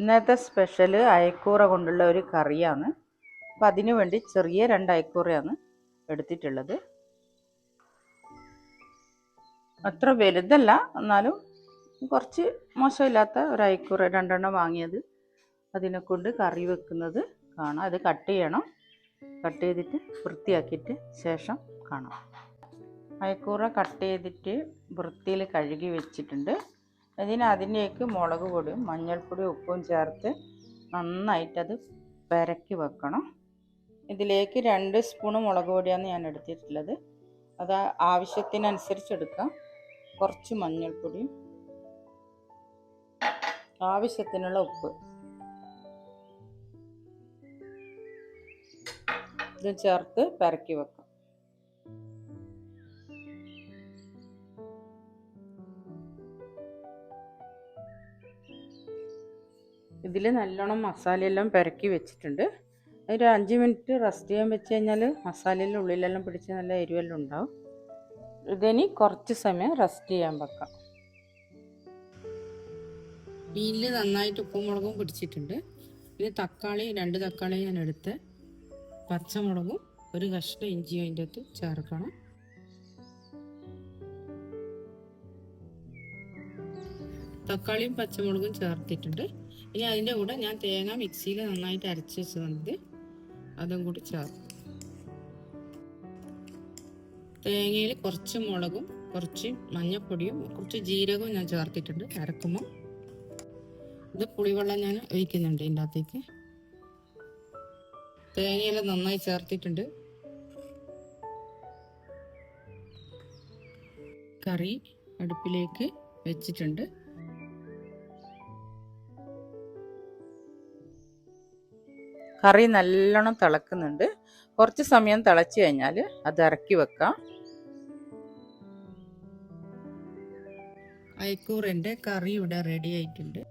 ഇന്നത്തെ സ്പെഷ്യൽ അയക്കൂറ കൊണ്ടുള്ള ഒരു കറിയാണ്. അപ്പം അതിനു വേണ്ടി ചെറിയ രണ്ട് അയക്കൂറയാണ് എടുത്തിട്ടുള്ളത്. അത്ര വലുതല്ല എന്നാലും കുറച്ച് മോശമില്ലാത്ത ഒരു അയക്കൂറ രണ്ടെണ്ണം വാങ്ങിയത്. അതിനെ കൊണ്ട് കറി വെക്കുന്നത് കാണാം. അത് കട്ട് ചെയ്യണം. കട്ട് ചെയ്തിട്ട് വൃത്തിയാക്കിയിട്ട് ശേഷം കാണാം. അയക്കൂറ കട്ട് ചെയ്തിട്ട് വൃത്തിയിൽ കഴുകി വെച്ചിട്ടുണ്ട്. അതിന് അതിലേക്ക് മുളക് പൊടിയും മഞ്ഞൾപ്പൊടിയും ഉപ്പും ചേർത്ത് നന്നായിട്ടത് പെരക്കി വെക്കണം. ഇതിലേക്ക് രണ്ട് സ്പൂണ് മുളക് പൊടിയാണ് ഞാൻ എടുത്തിട്ടുള്ളത്. അത് ആവശ്യത്തിനനുസരിച്ച് എടുക്കാം. കുറച്ച് മഞ്ഞൾപ്പൊടിയും ആവശ്യത്തിനുള്ള ഉപ്പ്. ഇത് ചേർത്ത് പെരക്കി വെക്കാം. ഇതിൽ നല്ലോണം മസാലയെല്ലാം പെരക്കി വെച്ചിട്ടുണ്ട്. ഒരു അഞ്ച് മിനിറ്റ് റെസ്റ്റ് ചെയ്യാൻ വെച്ച് കഴിഞ്ഞാൽ മസാലയെല്ലാം ഉള്ളിലെല്ലാം പിടിച്ച് നല്ല എരിവെല്ലാം ഉണ്ടാവും. ഇതിനി കുറച്ച് സമയം റെസ്റ്റ് ചെയ്യാൻ വെക്കാം. മീനിൽ നന്നായിട്ട് ഉപ്പും മുളകും പിടിച്ചിട്ടുണ്ട്. ഇനി തക്കാളി രണ്ട് തക്കാളി ഞാൻ എടുത്ത് പച്ചമുളകും ഒരു കഷ്ണം ഇഞ്ചിയും അതിന്റെ അകത്ത് ചേർക്കണം. തക്കാളിയും പച്ചമുളകും ചേർത്തിട്ടുണ്ട്. ഇനി അതിന്റെ കൂടെ ഞാൻ തേങ്ങ മിക്സിയിൽ നന്നായിട്ട് അരച്ച് വെച്ചതുണ്ട്. അതും കൂടി ചേർക്കും തേങ്ങയിൽ കുറച്ച് മുളകും കുറച്ച് മഞ്ഞപ്പൊടിയും കുറച്ച് ജീരകവും ഞാൻ ചേർത്തിട്ടുണ്ട് അരക്കുമ്പോൾ. ഇത് പുളിവെള്ളം ഞാൻ ഒഴിക്കുന്നുണ്ട് ഇതിന്റെ അകത്തേക്ക്. തേങ്ങയിൽ നന്നായി ചേർത്തിട്ടുണ്ട്. കറി അടുപ്പിലേക്ക് വെച്ചിട്ടുണ്ട്. കറി നല്ലോണം തിളക്കുന്നുണ്ട്. കുറച്ച് സമയം തിളച്ച് കഴിഞ്ഞാൽ അത് ഇറക്കി വെക്കാം. അയക്കൂറിന്റെ കറി ഇവിടെ റെഡി ആയിട്ടുണ്ട്.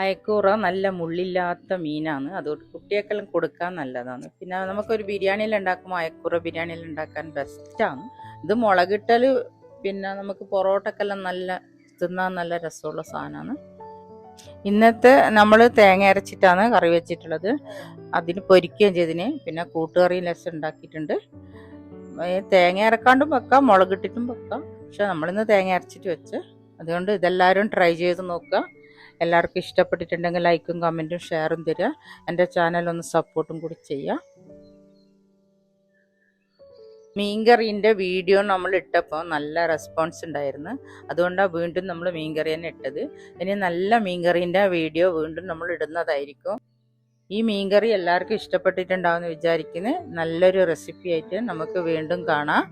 അയക്കൂറ നല്ല മുള്ളില്ലാത്ത മീനാണ്. അതുകൊണ്ട് കുട്ടികൾക്കെല്ലാം കൊടുക്കാൻ നല്ലതാണ്. പിന്നെ നമുക്കൊരു ബിരിയാണിയിൽ ഉണ്ടാക്കുമ്പോൾ അയക്കൂറ ബിരിയാണിയിൽ ഉണ്ടാക്കാൻ ബെസ്റ്റാണ് ഇത് മുളകിട്ടൽ പിന്നെ നമുക്ക് പൊറോട്ടക്കെല്ലാം നല്ല തിന്നാൻ നല്ല രസമുള്ള സാധനമാണ് ഇന്നത്തെ നമ്മൾ തേങ്ങ അരച്ചിട്ടാണ് കറി വെച്ചിട്ടുള്ളത്. അതിന് പൊരിക്കുകയും ചെയ്തിന്. പിന്നെ കൂട്ടുകറിയും ലസം ഉണ്ടാക്കിയിട്ടുണ്ട്. തേങ്ങ അരക്കാണ്ടും വെക്കാം മുളകിട്ടിട്ടും വെക്കാം. പക്ഷെ നമ്മളിന്ന് തേങ്ങ അരച്ചിട്ട് വെച്ച്. അതുകൊണ്ട് ഇതെല്ലാവരും ട്രൈ ചെയ്ത് നോക്കുക. എല്ലാവർക്കും ഇഷ്ടപ്പെട്ടിട്ടുണ്ടെങ്കിൽ ലൈക്കും കമന്റും ഷെയറും തരിക. എന്റെ ചാനൽ ഒന്ന് സപ്പോർട്ടും കൂടി ചെയ്യുക. മീൻകറീന്റെ വീഡിയോ നമ്മൾ ഇട്ടപ്പോൾ നല്ല റെസ്പോൺസ് ഉണ്ടായിരുന്നു. അതുകൊണ്ടാണ് വീണ്ടും നമ്മൾ മീൻകറി തന്നെ ഇട്ടത്. ഇനി നല്ല മീൻകറീന്റെ വീഡിയോ വീണ്ടും നമ്മൾ ഇടുന്നതായിരിക്കും. ഈ മീൻകറി എല്ലാവർക്കും ഇഷ്ടപ്പെട്ടിട്ടുണ്ടാവുമെന്ന് വിചാരിക്കുന്നത് നല്ലൊരു റെസിപ്പി ആയിട്ട് നമുക്ക് വീണ്ടും കാണാം.